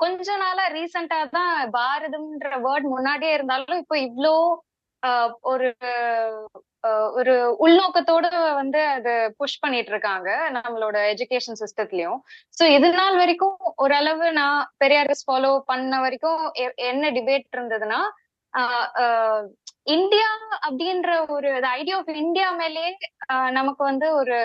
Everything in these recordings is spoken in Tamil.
கொஞ்ச நாளா ரீசெண்டா தான் பாரதம்ன்ற வேர்ட் முன்னாடியே இருந்தாலும் இப்போ இவ்ளோ ஒரு ஒரு உள்நோக்கத்தோட வந்து அது புஷ் பண்ணிட்டு இருக்காங்க நம்மளோட எஜுகேஷன் சிஸ்டத்துலயும் சோ இது நாள் வரைக்கும் ஓரளவு நான் பெரியாரிஸ் ஃபாலோ பண்ண வரைக்கும் என்ன டிபேட் இருந்ததுன்னா ஆஹ் இந்தியா அப்படின்ற ஒரு ஐடியா ஆஃப் இந்தியா மேலேயே ஆஹ் நமக்கு வந்து ஒரு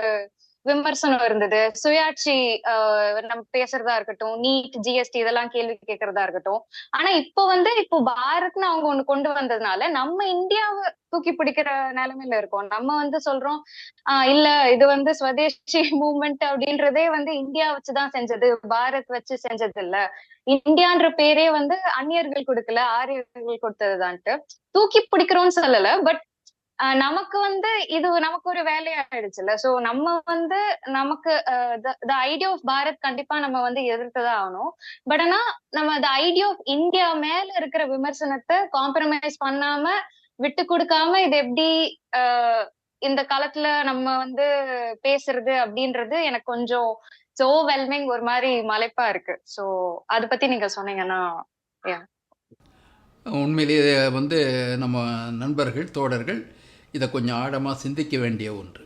விமர்சனம் இருந்தது. சுயாட்சி ஆஹ் நம்ம பேசுறதா இருக்கட்டும் நீட் ஜிஎஸ்டி இதெல்லாம் கேள்வி கேட்கறதா இருக்கட்டும். ஆனா இப்போ வந்து இப்போ பாரத்னு அவங்க ஒண்ணு கொண்டு வந்ததுனால நம்ம இந்தியாவை தூக்கி பிடிக்கிற நிலைமையில இருக்கோம். நம்ம வந்து சொல்றோம் ஆஹ் இல்ல இது வந்து ஸ்வதேசி மூவ்மெண்ட் அப்படின்றதே வந்து இந்தியா வச்சுதான் செஞ்சது. பாரத் வச்சு செஞ்சது இல்ல இந்தியான்ற பேரே வந்து அந்நியர்கள் கொடுக்கல ஆரியர்கள் கொடுத்ததுதான்ட்டு. தூக்கி பிடிக்கிறோம்னு சொல்லல பட் நமக்கு வந்து இது நமக்கு ஒரு வேலையாயிடுச்சுல்ல. சோ நம்ம வந்து நமக்கு த ஐடியா ஆஃப் பாரத் கண்டிப்பா நம்ம வந்து எதிர்த்துதான் ஆகணும். பட் ஆனா நம்ம த ஐடியா ஆஃப் இந்தியா மேல இருக்கிற விமர்சனத்தை காம்ப்ரமைஸ் பண்ணாம விட்டு கொடுக்காம இது எப்படி ஆஹ் இந்த காலத்துல நம்ம வந்து பேசுறது அப்படின்றது எனக்கு கொஞ்சம் சோ வெல்மிங் ஒரு மாதிரி மலைப்பா இருக்கு. சோ அத பத்தி நீங்க சொன்னீங்கன்னா உண்மையிலேயே வந்து நம்ம நண்பர்கள் தோழர்கள் இதை கொஞ்சம் ஆழமாக சிந்திக்க வேண்டிய ஒன்று.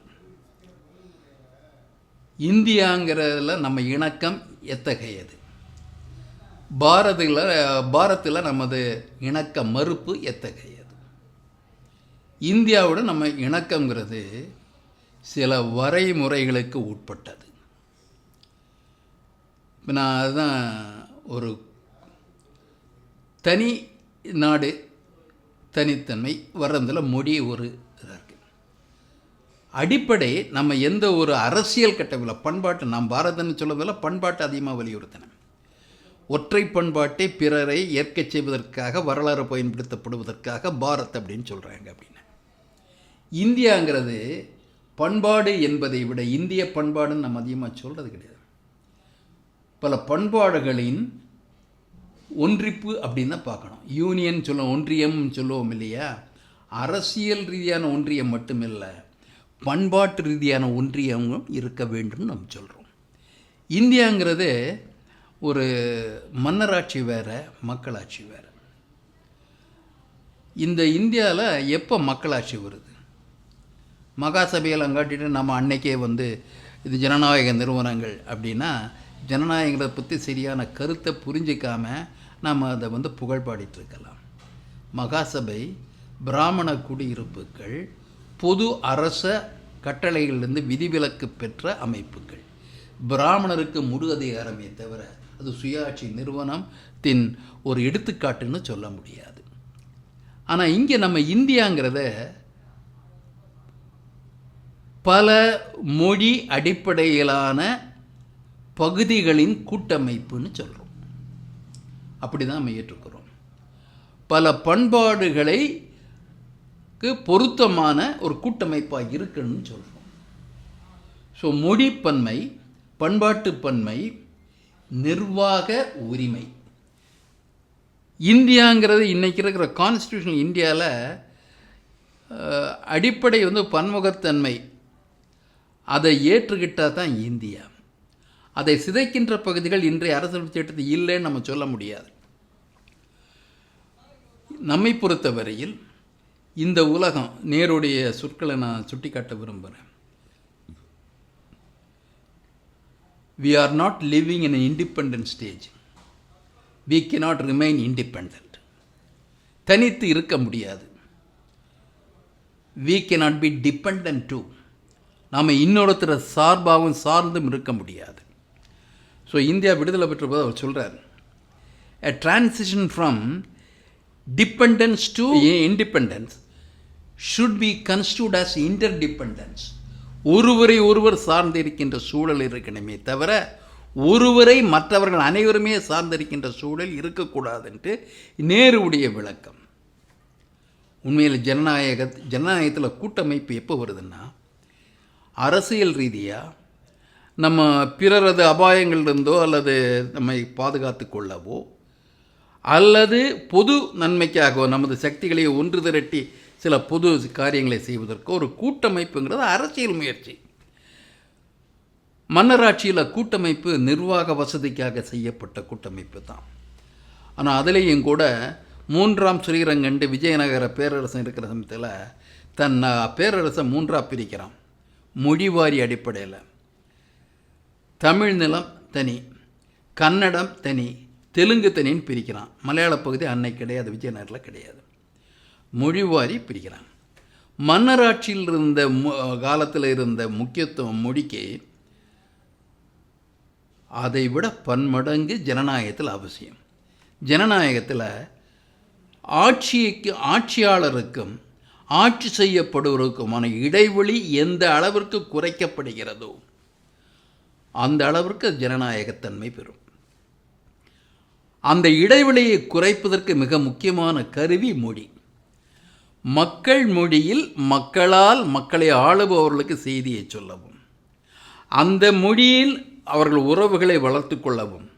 இந்தியாங்கிறதுல நம்ம இணக்கம் எத்தகையது? பாரதில் பாரத்தில் நமது இணக்க மறுப்பு எத்தகையது? இந்தியாவோட நம்ம இணக்கங்கிறது சில வரைமுறைகளுக்கு உட்பட்டது. இப்போ நான் அதுதான் ஒரு தனி நாடு தனித்தன்மை வர்றதில் மொழி ஒரு அடிப்படை நம்ம எந்த ஒரு அரசியல் கட்டவில் பண்பாட்டு நாம் பாரதன்னு சொல்லவில்லை பண்பாட்டு அதிகமாக வலியுறுத்தினேன் ஒற்றை பண்பாட்டை பிறரை ஏற்கச் செய்வதற்காக வரலாறு பயன்படுத்தப்படுவதற்காக பாரத் அப்படின்னு சொல்கிறாங்க அப்படின்னு. இந்தியாங்கிறது பண்பாடு என்பதை விட இந்திய பண்பாடுன்னு நம்ம அதிகமாக சொல்கிறது கிடையாது. பல பண்பாடுகளின் ஒன்றிப்பு அப்படின்னு தான் பார்க்கணும். யூனியன் சொல்ல ஒன்றியம் சொல்லுவோம் இல்லையா? அரசியல் ரீதியான ஒன்றியம் மட்டுமில்லை பண்பாட்டு ரீதியான ஒன்றியமும் இருக்க வேண்டும் நம்ம சொல்கிறோம் இந்தியாங்கிறது ஒரு மன்னராட்சி வேறு மக்களாட்சி வேறு. இந்த இந்தியாவில் எப்போ மக்களாட்சி வருது? மகாசபையில் அங்காட்டிட்டு நம்ம அன்னைக்கே வந்து இது ஜனநாயக நிறுவனங்கள் அப்படின்னா ஜனநாயகத்தை பற்றி சரியான கருத்தை புரிஞ்சிக்காம நாம் அதை வந்து புகழ்பாடிட்டு இருக்கலாம். மகாசபை பிராமண குடியிருப்புகள் பொது அரச கட்டளைகளிலிருந்து விதிவிலக்கு பெற்ற அமைப்புகள். பிராமணருக்கு முழு அதிகாரமே தவிர அது சுயாட்சி நிறுவனத்தின் ஒரு எடுத்துக்காட்டுன்னு சொல்ல முடியாது. ஆனால் இங்கே நம்ம இந்தியாங்கிறத பல மொழி அடிப்படையிலான பகுதிகளின் கூட்டமைப்புன்னு சொல்கிறோம் அப்படி தான் நம்ம ஏற்றுக்கிறோம். பல பண்பாடுகளை பொருத்தமான ஒரு கூட்டமைப்பாக இருக்குன்னு சொல்கிறோம் ஸோ மொழிப்பன்மை பண்பாட்டுப்பன்மை நிர்வாக உரிமை. இந்தியாங்கிறது இன்றைக்கி இருக்கிற கான்ஸ்டியூஷன் இந்தியாவில் அடிப்படை வந்து பன்முகத்தன்மை. அதை ஏற்றுக்கிட்டால் தான் இந்தியா. அதை சிதைக்கின்ற பகுதிகள் இன்றைய அரசியல் சட்டத்தில் இல்லைன்னு நம்ம சொல்ல முடியாது. நம்மை பொறுத்தவரையில் இந்த உலகம் நேருடைய சொற்களை நான் சுட்டிக்காட்ட விரும்புகிறேன் we are not living in independent stage we not remain independent தனித்து இருக்க முடியாது. We not be depend to நாம் இன்னொருத்தர சார்பாகவும் சார்ந்தும் இருக்க முடியாது. ஸோ இந்தியா விடுதலை பெற்ற போது அவர் சொல்கிறார் a transition from dependence to independence should be construed as interdependence ஒருவரை ஒருவர் சார்ந்திருக்கின்ற சூழல் இருக்கணுமே தவிர ஒருவரை மற்றவர்கள் அனைவருமே சார்ந்திருக்கின்ற சூழல் இருக்கக்கூடாதுன்ட்டு நேருடைய விளக்கம். உண்மையில் ஜனநாயக ஜனநாயகத்தில் கூட்டமைப்பு எப்போ வருதுன்னா அரசியல் ரீதியாக நம்ம பிறரது அபாயங்களிலிருந்தோ அல்லது நம்மை பாதுகாத்து கொள்ளவோ அல்லது பொது நன்மைக்காகவோ நமது சக்திகளை ஒன்று திரட்டி சில பொது காரியங்களை செய்வதற்கு ஒரு கூட்டமைப்புங்கிறது அரசியல் முயற்சி. மன்னராட்சியில் கூட்டமைப்பு நிர்வாக வசதிக்காக செய்யப்பட்ட கூட்டமைப்பு தான். ஆனால் அதுலேயும் கூட மூன்றாம் ஸ்ரீரங்கண்டு விஜயநகர பேரரசன் இருக்கிற சமயத்தில் தன் பேரரசை மூன்றாக பிரிக்கிறான். மொழிவாரி அடிப்படையில். தமிழ் நிலம் தனி கன்னடம் தனி தெலுங்கு தனின்னு பிரிக்கிறான். மலையாள பகுதி அன்னை கிடையாது விஜயநகரில் கிடையாது. மொழிவாரி பிரிக்கிறாங்க மன்னராட்சியில் இருந்த காலத்தில் இருந்த முக்கியத்துவம் மொழிக்கு அதை விட பன்மடங்கு ஜனநாயகத்தில் அவசியம். ஜனநாயகத்தில் ஆட்சிக்கு ஆட்சியாளருக்கும் ஆட்சி செய்யப்படுவதற்குமான இடைவெளி எந்த அளவிற்கு குறைக்கப்படுகிறதோ அந்த அளவிற்கு ஜனநாயகத்தன்மை பெறும். அந்த இடைவெளியை குறைப்பதற்கு மிக முக்கியமான கருவி மொழி. மக்கள் மொழியில் மக்களால் மக்களை ஆளுபவர்களுக்கு செய்தியை சொல்லவும் அந்த மொழியில் அவர்கள் உறவுகளை வளர்த்து கொள்ளவும்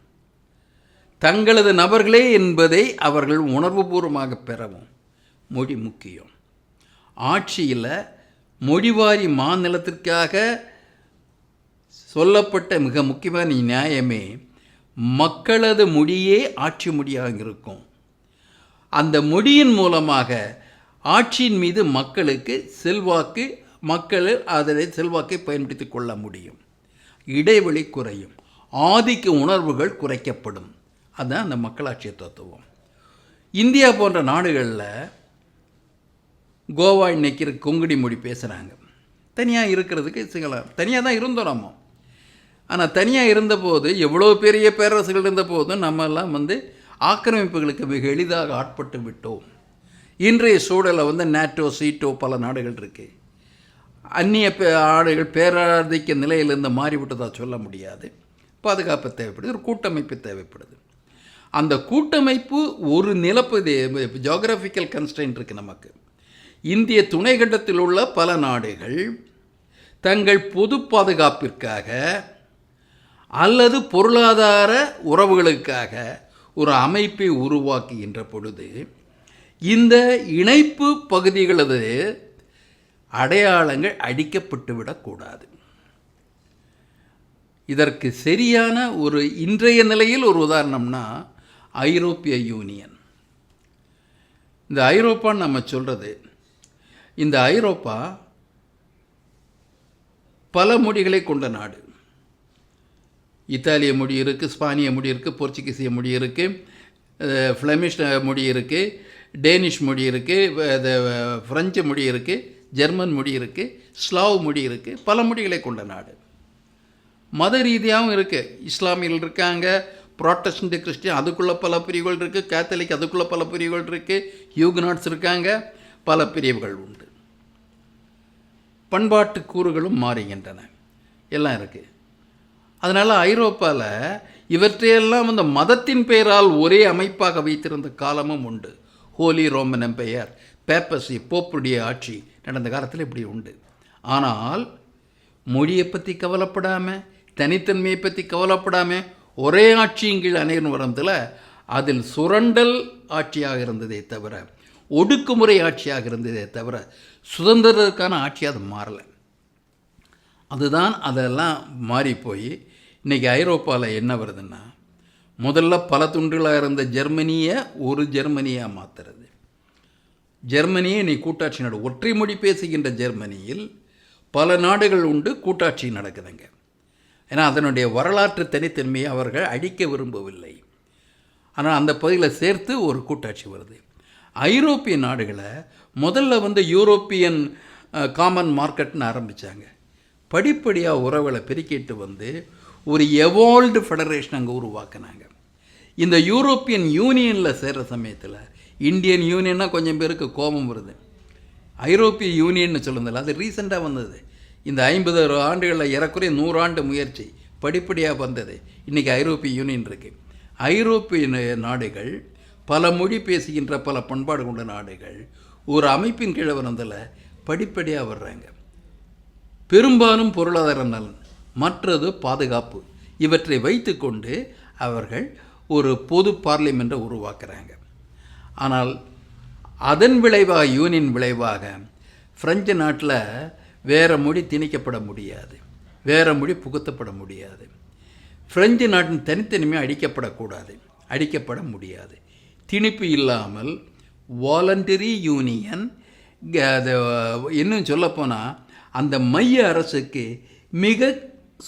தங்களது நபர்களே என்பதை அவர்கள் உணர்வுபூர்வமாக பெறவும் மொழி முக்கியம். ஆட்சியில் மொழிவாரி மாநிலத்திற்காக சொல்லப்பட்ட மிக முக்கியமான நியாயமே மக்களது மொழியே ஆட்சி மொழியாக இருக்கும். அந்த மொழியின் மூலமாக ஆட்சியின் மீது மக்களுக்கு செல்வாக்கு மக்கள் அதனை செல்வாக்கை பயன்படுத்தி கொள்ள முடியும். இடைவெளி குறையும். ஆதிக்க உணர்வுகள் குறைக்கப்படும். அதுதான் அந்த மக்களாட்சி தத்துவம். இந்தியா போன்ற நாடுகளில் கோவா இன்னைக்கு இருக்க கொங்குடி மொழி பேசுகிறாங்க தனியாக இருக்கிறதுக்கு சிங்களம் தனியாக தான் இருந்தோம் நம்ம. ஆனால் தனியாக இருந்தபோது எவ்வளோ பெரிய பேரரசுகள் இருந்த போதும் நம்ம எல்லாம் வந்து ஆக்கிரமிப்புகளுக்கு மிக எளிதாக ஆட்பட்டு விட்டோம். இன்றைய சூழலில் வந்து நேட்டோ சீட்டோ பல நாடுகள் இருக்குது அந்நிய பே ஆடுகள் பேராதிக்க நிலையிலிருந்து மாறிவிட்டதாக சொல்ல முடியாது. பாதுகாப்பு தேவைப்படுது ஒரு கூட்டமைப்பு தேவைப்படுது. அந்த கூட்டமைப்பு ஒரு நிலப்பு ஜியோகிராஃபிக்கல் கன்ஸ்டன்ட் இருக்குது நமக்கு. இந்திய துணைக்கண்டத்தில் உள்ள பல நாடுகள் தங்கள் பொது பாதுகாப்பிற்காக அல்லது பொருளாதார உறவுகளுக்காக ஒரு அமைப்பை உருவாக்குகின்ற பொழுது இந்த இணைப்பு பகுதிகளது அடையாளங்கள் அடிக்கப்பட்டுவிடக்கூடாது. இதற்கு சரியான ஒரு இன்றைய நிலையில் ஒரு உதாரணம்னா ஐரோப்பிய யூனியன். இந்த ஐரோப்பான்னு நம்ம சொல்கிறது இந்த ஐரோப்பா பல மொழிகளை கொண்ட நாடு. இத்தாலிய மொழி இருக்குது ஸ்பானிய மொழி இருக்குது போர்ச்சுகீசிய மொழி இருக்குது ஃப்ளமிஷ் மொழி இருக்குது டேனிஷ் மொழி இருக்குது ஃப்ரெஞ்சு மொழி இருக்குது ஜெர்மன் மொழி இருக்குது ஸ்லாவ் மொழி இருக்குது பல மொழிகளை கொண்ட நாடு. மத ரீதியாகவும் இருக்குது இஸ்லாமியர்கள் இருக்காங்க ப்ராட்டஸ்டன்ட் கிறிஸ்டின் அதுக்குள்ளே பல பிரிவுகள் இருக்குது கேத்தலிக் அதுக்குள்ளே பல பிரிவுகள் இருக்குது யூக்னாட்ஸ் இருக்காங்க பல பிரிவுகள் உண்டு. பண்பாட்டு கூறுகளும் மாறுகின்றன. எல்லாம் இருக்குது அதனால் ஐரோப்பாவில் இவற்றையெல்லாம் அந்த மதத்தின் பெயரால் ஒரே அமைப்பாக வைத்திருந்த காலமும் உண்டு. ஹோலி ரோமன் எம்பையர் பேப்பசி போப்புடைய ஆட்சி நடந்த காலத்தில் இப்படி உண்டு. ஆனால் மொழியை பற்றி கவலைப்படாமல் தனித்தன்மையை பற்றி கவலைப்படாமல் ஒரே ஆட்சியின் கீழ் அனைவரும் வரதில் அதில் சுரண்டல் ஆட்சியாக இருந்ததே தவிர ஒடுக்குமுறை ஆட்சியாக இருந்ததே தவிர சுதந்திரத்துக்கான ஆட்சி அது மாறலை. அதுதான் அதெல்லாம் மாறி போய் இன்றைக்கி ஐரோப்பாவில் என்ன வருதுன்னா முதல்ல பல துண்டுகளாக இருந்த ஜெர்மனியை ஒரு ஜெர்மனியாக மாற்றுறது ஜெர்மனியை நீ கூட்டாட்சி நாடு ஒற்றை மொழி பேசுகின்ற ஜெர்மனியில் பல நாடுகள் உண்டு கூட்டாட்சி நடக்குதுங்க. ஏன்னா அதனுடைய வரலாற்று தனித்தன்மையை அவர்கள் அழிக்க விரும்பவில்லை. ஆனால் அந்த பகுதியில் சேர்த்து ஒரு கூட்டாட்சி வருது. ஐரோப்பிய நாடுகளை முதல்ல வந்து யூரோப்பியன் காமன் மார்க்கெட்னு ஆரம்பித்தாங்க படிப்படியாக உறவுகளை பெருக்கிட்டு வந்து ஒரு எவால்டு ஃபெடரேஷன் அங்கே உருவாக்குனாங்க. இந்த யூரோப்பியன் யூனியனில் சேர்கிற சமயத்தில் இந்தியன் யூனியன்னா கொஞ்சம் பேருக்கு கோபம் வருது. ஐரோப்பிய யூனியன்னு சொல்லுதில்ல அது ரீசெண்டாக வந்தது. இந்த ஐம்பது ஆண்டுகளில் ஏறக்குறைய நூறாண்டு முயற்சி படிப்படியாக வந்தது. இன்றைக்கி ஐரோப்பிய யூனியன் இருக்குது ஐரோப்பிய நாடுகள் பல மொழி பேசுகின்ற பல பண்பாடு கொண்ட நாடுகள் ஒரு அமைப்பின் கீழே வந்ததில் படிப்படியாக வர்றாங்க. பெரும்பாலும் பொருளாதார நலன் மற்றது பாதுகாப்பு இவற்றை வைத்துக்கொண்டு அவர்கள் ஒரு பொது பார்லிமெண்ட்டை உருவாக்குறாங்க. ஆனால் அதன் விளைவாக யூனியன் விளைவாக பிரெஞ்சு நாட்டில் வேறு மொழி திணிக்கப்பட முடியாது. வேறு மொழி புகுத்தப்பட முடியாது. பிரெஞ்சு நாட்டின் தனித்தனிமே அடிக்கப்படக்கூடாது அடிக்கப்பட முடியாது. திணிப்பு இல்லாமல் வாலண்டரி யூனியன் இன்னும் சொல்லப்போனால் அந்த மைய அரசுக்கு மிக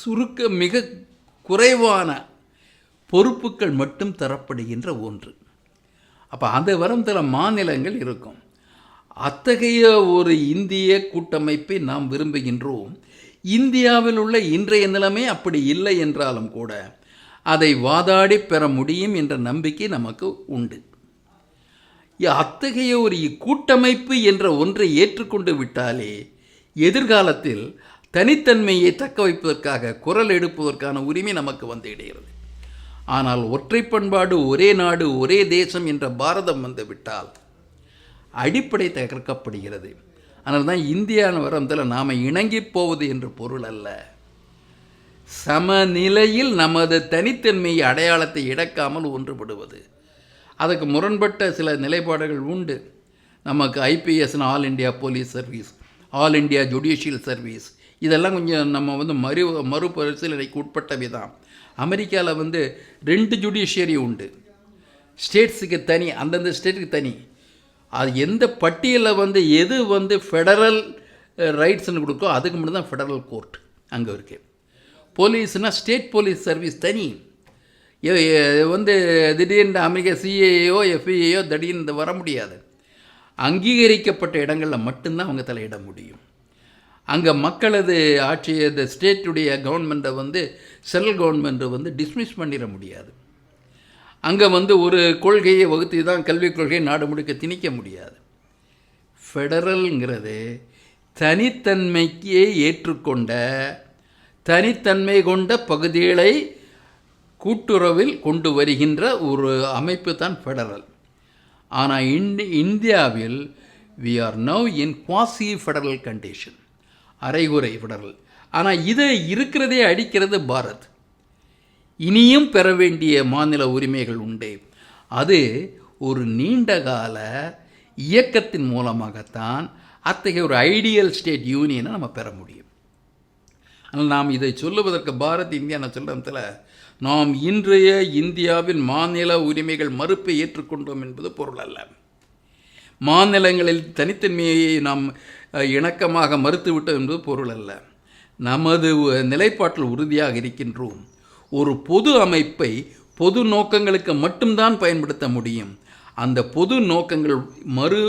சுருக்க மிக குறைவான பொறுப்புகள் மட்டும் தரப்படுகின்ற ஒன்று. அப்போ அந்த வரும் தர மாநிலங்கள் இருக்கும். அத்தகைய ஒரு இந்திய கூட்டமைப்பை நாம் விரும்புகின்றோம். இந்தியாவில் உள்ள இன்றைய நிலைமை அப்படி இல்லை என்றாலும் கூட அதை வாதாடி பெற முடியும் என்ற நம்பிக்கை நமக்கு உண்டு. அத்தகைய ஒரு கூட்டமைப்பு என்ற ஒன்றை ஏற்றுக்கொண்டு விட்டாலே எதிர்காலத்தில் தனித்தன்மையை தக்க வைப்பதற்காக குரல் எடுப்பதற்கான உரிமை நமக்கு வந்து இடைகிறது ஆனால் ஒற்றை பண்பாடு ஒரே நாடு ஒரே தேசம் என்ற பாரதம் வந்து விட்டால் அடிப்படை தகர்க்கப்படுகிறது. ஆனால் தான் இந்தியான வரத்தில் நாம் இணங்கி போவது என்று பொருள் அல்ல. சமநிலையில் நமது தனித்தன்மை அடையாளத்தை இழக்காமல் ஒன்றுபடுவது. அதுக்கு முரண்பட்ட சில நிலைப்பாடுகள் உண்டு. நமக்கு ஐபிஎஸ்னு all India police service all India judicial service இதெல்லாம் கொஞ்சம் நம்ம வந்து மறு மறுபரிசீலனைக்கு உட்பட்டவை தான் அமெரிக்காவில் வந்து ரெண்டு ஜுடிஷியரி உண்டு. ஸ்டேட்ஸுக்கு தனி அந்தந்த ஸ்டேட்டுக்கு தனி. அது எந்த பட்டியலில் வந்து எது வந்து ஃபெடரல் ரைட்ஸ்னு கொடுக்கோ அதுக்கு மட்டும்தான் ஃபெடரல் கோர்ட் அங்கே இருக்கு. போலீஸ்னால் ஸ்டேட் போலீஸ் சர்வீஸ் தனி. வந்து திடீர்னு அமெரிக்கா சிஏஏயோ எஃப்இஏயோ திடீர்னு வர முடியாது. அங்கீகரிக்கப்பட்ட இடங்களில் மட்டும்தான் அவங்க தலையிட முடியும். அங்கே மக்களது ஆட்சி இந்த ஸ்டேட்டுடைய கவர்மெண்ட்டை வந்து சென்ட்ரல் கவர்மெண்ட்டை வந்து டிஸ்மிஸ் பண்ணிட முடியாது. அங்கே வந்து ஒரு கொள்கையை வகுத்து தான் கல்விக் கொள்கையை நாடு முழுக்க திணிக்க முடியாது. ஃபெடரல்ங்கிறது தனித்தன்மைக்கே ஏற்றுக்கொண்ட தனித்தன்மை கொண்ட பகுதிகளை கூட்டுறவில் கொண்டு வருகின்ற ஒரு அமைப்பு தான் ஃபெடரல் ஆனால் இந்தி இந்தியாவில் we are now in quasi federal condition அரைகுறை விடல் ஆனால் இதை இருக்கிறதே அடிக்கிறது பாரத். இனியும் பெற வேண்டிய மாநில உரிமைகள் உண்டு. அது ஒரு நீண்டகால இயக்கத்தின் மூலமாகத்தான் அத்தகைய ஒரு ஐடியல் ஸ்டேட் யூனியனை நம்ம பெற முடியும். ஆனால் நாம் இதை சொல்லுவதற்கு பாரத் இந்தியா நான் சொல்கிறதுல நாம் இன்றைய இந்தியாவின் மாநில உரிமைகள் மறுப்பை ஏற்றுக்கொண்டோம் என்பது பொருள் அல்ல. மாநிலங்களில் தனித்தன்மையை நாம் இணக்கமாக மறுத்துவிட்டோம் என்பது பொருள் அல்ல. நமது நிலைப்பாட்டில் உறுதியாக இருக்கின்றோம். ஒரு பொது அமைப்பை பொது நோக்கங்களுக்கு மட்டும்தான் பயன்படுத்த முடியும். அந்த பொது நோக்கங்கள் மறு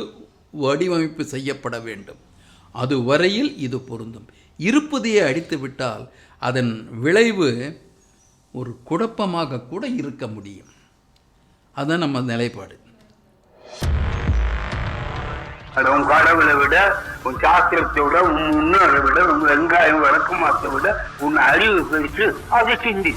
வடிவமைப்பு செய்யப்பட வேண்டும். அது வரையில் இது பொருந்தும். இருப்பதையே அடித்துவிட்டால் அதன் விளைவு ஒரு குழப்பமாக கூட இருக்க முடியும். அதுதான் நம்ம நிலைப்பாடு. அட உன் கடவுளை விட உன் சாஸ்திரத்தை விட உன் முன்னோரை விட உன் வெங்காயம் வழக்கமாத்தை விட உன் அறிவு பெருசு அதை சிந்தி.